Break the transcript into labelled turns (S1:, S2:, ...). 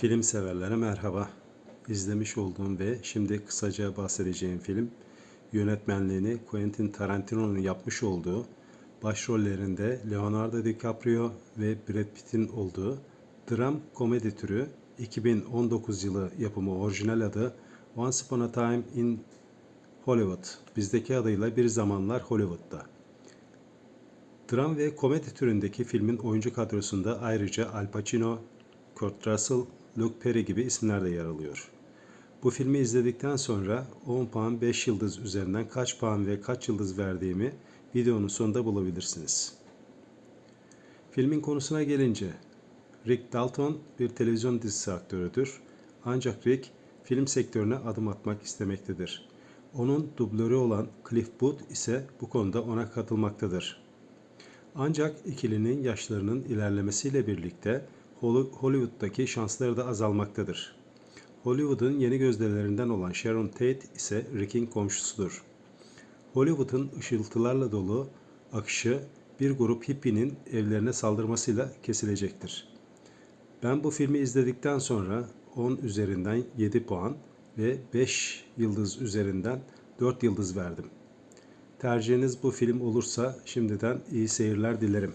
S1: Film severlere merhaba. İzlemiş olduğum ve şimdi kısaca bahsedeceğim film yönetmenliğini Quentin Tarantino'nun yapmış olduğu başrollerinde Leonardo DiCaprio ve Brad Pitt'in olduğu dram komedi türü 2019 yılı yapımı orijinal adı Once Upon a Time in Hollywood. Bizdeki adıyla Bir Zamanlar Hollywood'da. Dram ve komedi türündeki filmin oyuncu kadrosunda ayrıca Al Pacino, Kurt Russell, Luke Perry gibi isimler de yer alıyor. Bu filmi izledikten sonra 10 puan 5 yıldız üzerinden kaç puan ve kaç yıldız verdiğimi videonun sonunda bulabilirsiniz. Filmin konusuna gelince Rick Dalton bir televizyon dizisi aktörüdür. Ancak Rick film sektörüne adım atmak istemektedir. Onun dublörü olan Cliff Booth ise bu konuda ona katılmaktadır. Ancak ikilinin yaşlarının ilerlemesiyle birlikte Hollywood'daki şansları da azalmaktadır. Hollywood'un yeni gözdelerinden olan Sharon Tate ise Rick'in komşusudur. Hollywood'un ışıltılarla dolu akışı bir grup hippinin evlerine saldırmasıyla kesilecektir. Ben bu filmi izledikten sonra 10 üzerinden 7 puan ve 5 yıldız üzerinden 4 yıldız verdim. Tercihiniz bu film olursa şimdiden iyi seyirler dilerim.